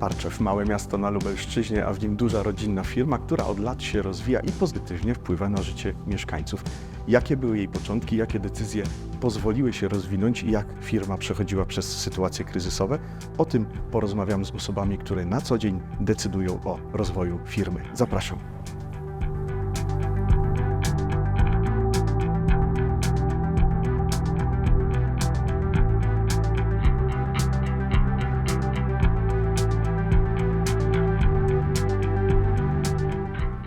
Parczew, małe miasto na Lubelszczyźnie, a w nim duża rodzinna firma, która od lat się rozwija i pozytywnie wpływa na życie mieszkańców. Jakie były jej początki, jakie decyzje pozwoliły się rozwinąć i jak firma przechodziła przez sytuacje kryzysowe? O tym porozmawiam z osobami, które na co dzień decydują o rozwoju firmy. Zapraszam.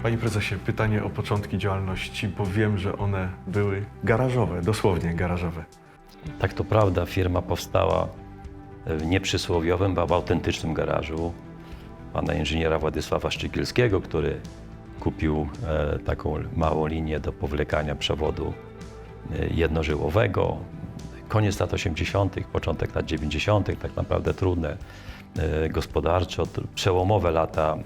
Panie prezesie, pytanie o początki działalności, bo wiem, że one były garażowe, dosłownie garażowe. Tak to prawda, firma powstała w nieprzysłowiowym, a w autentycznym garażu pana inżyniera Władysława Szczygielskiego, który kupił e, taką małą linię do powlekania przewodu e, jednożyłowego. Koniec lat 80., początek lat 90., tak naprawdę trudne e, gospodarczo, przełomowe lata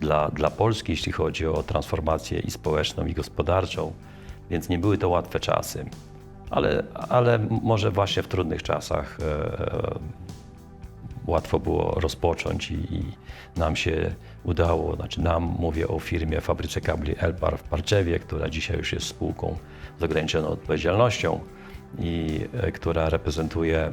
dla, dla Polski, jeśli chodzi o transformację i społeczną, i gospodarczą, więc nie były to łatwe czasy. Ale, ale może właśnie w trudnych czasach e, łatwo było rozpocząć i, i nam się udało, znaczy nam, mówię o firmie Fabryce Kabli Elpar w Parczewie, która dzisiaj już jest spółką z ograniczoną odpowiedzialnością i e, która reprezentuje e,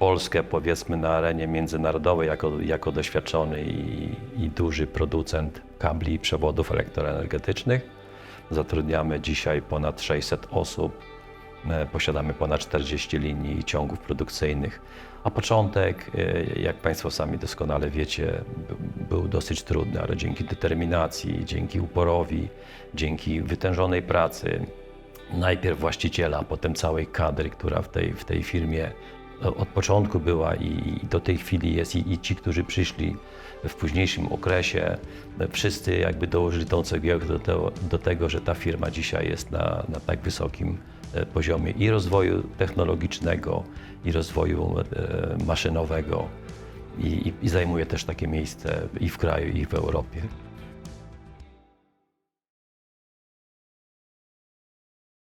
Polskę powiedzmy na arenie międzynarodowej jako, jako doświadczony i, i duży producent kabli i przewodów elektroenergetycznych. Zatrudniamy dzisiaj ponad 600 osób, e, posiadamy ponad 40 linii i ciągów produkcyjnych. A początek, e, jak Państwo sami doskonale wiecie, był dosyć trudny, ale dzięki determinacji, dzięki uporowi, dzięki wytężonej pracy, najpierw właściciela, a potem całej kadry, która w tej, w tej firmie od początku była i, do tej chwili jest, i, ci, którzy przyszli w późniejszym okresie, wszyscy jakby dołożyli tą cegiełkę do, do tego, że ta firma dzisiaj jest na, na tak wysokim e, poziomie i rozwoju technologicznego, i rozwoju e, maszynowego, i, i zajmuje też takie miejsce i w kraju, i w Europie.